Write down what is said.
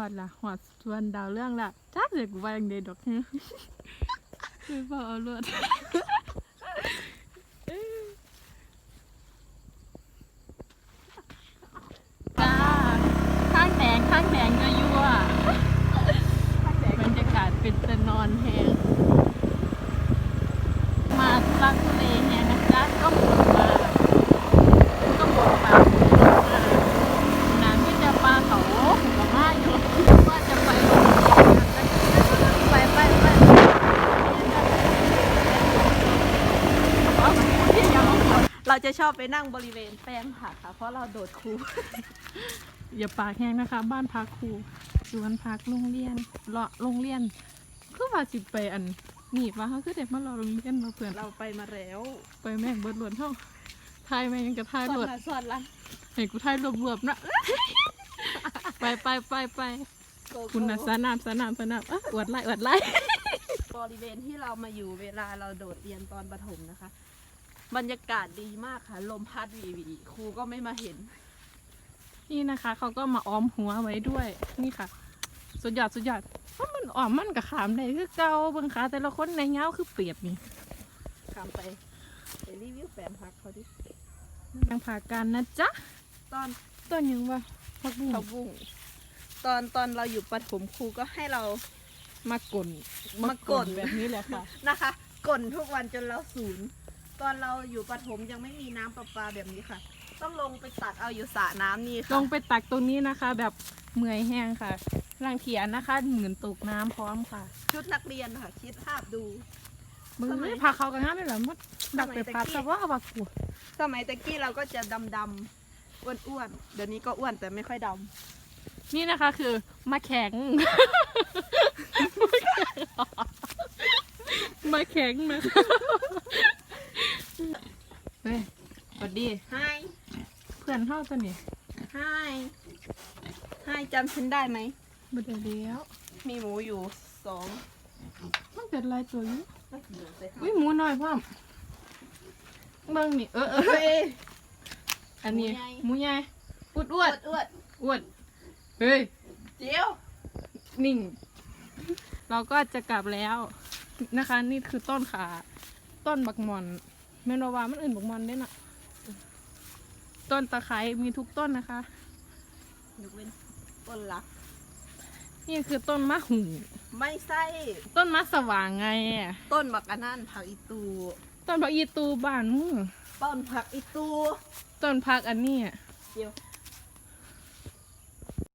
อดละหอดสวนดาวเรื่องละจ้าเด็กกูว่าอย่างเดดอกเนี่ยคือพอเอาลวดจ้าข้างแดงข้างแดงก็ยั่วบรรยากาศเป็นตะนอนแหงมาทุลักทุเลแหงนะจ๊ะก็หมดมาก็หมดปากน้ำที่จะปลาเขาหัวมาอยู่ว่าจะไปโรงเรียนไปไปไป เราจะชอบไปนั่งบริเวณแปลงผักค่ะ เพราะเราโดดครู อย่าปากแห้งนะคะ บ้านพักครูสวนพักโรงเรียนเลาะโรงเรียนคือว่าสิไปอันนี่ว่าเขาคือเด็กมารอโรงเรียนมาเพื่อนเราไปมาแล้วไปแม่งเบิดหลวนเท่าทายแม่งยังกระทายสหลอวนนละสอนละเห็นกูทายรวบๆนะ ไปไปไปไปโกโก้คุณนะสนามสนามสนามอะอวดไล่อวดไล่ บริเวณที่เรามาอยู่เวลาเราโดดเรียนตอนประถมนะคะ บรรยากาศดีมากค่ะ ลมพัดวีวีครูก็ไม่มาเห็น นี่นะคะเขาก็มาอ้อมหัวไว้ด้วย นี่ค่ะ สุดยอดสุดยอดว่ามันอ้อมมันกับขามได้คือเก่าเบิ่งขาแต่ละคนในเงาคือเปรียบนี่คำไปไปรีวิวแปลงพักเขาดิยังผ่ากันนะจ๊ะตอนต้นยังว่าพักบุ้งเขาบุ้งตอนตอนเราอยู่ประถมครูก็ให้เรามากลนมากลแบบนี้แหละค่ะนะคะกลนทุกวันจนเราศูนย์ ตอนเราอยู่ประถมยังไม่มีน้ำประปาแบบนี้ค่ะ ต้องลงไปตักเอาอยู่สระน้ำนี่ลค่ะ งไปตักตรงนี้นะคะ แบบเมื่อยแห้งค่ะร่างเทียนนะคะเหมือนตกน้ำพร้อมค่ะชุดนักเรียนค่ะ คิดภาพดู มึงทำไมไม่พาเขากันง่ายเลยเหรอมัดดักไปพัดสมัยตะกี้แต่ว่าบักกูสมัยตะกี้เราก็จะดำดำๆอ้วนๆเดี๋ยวนี้ก็อ้วนแต่ไม่ค่อยดนี่นะคะคือมาแข็ง มาแข็งนะคะเฮ้ยสวัส ดีำไฮเพื่อนเท่าตัวนี้ไฮไฮจำฉันได้ไหมมาเดี๋ยวเดียวมีหมูอยู่สองมันเป็นลายตัวอยู่ไม่ถึงเลยค่ะอุ้ยหมูน้อยพ่อมเบิ่งนี่เออเออเฮ้ยอันนี้หหมูมูใหญ่ใหญ่อุดออ้ววดนอ้วนอ้วนเฮ้ยเดี๋ยวนิ่ง เราก็จะกลับแล้วนะคะ นี่คือต้นขา ต้นบักหมอนแมนว่ามันอื่นบักหมอนได้น่ะ ต้นตะไคร้มีทุกต้นนะคะยกเว้นต้นลัก นี่คือต้นมะหูไม่ใช่ต้นมะสว่างไงต้นบักอันนั่นผักอีตู ต้นผักอีตูบ้านมึงต้นผักอีตู ต้นพักอันนี้อะเดี๋ยว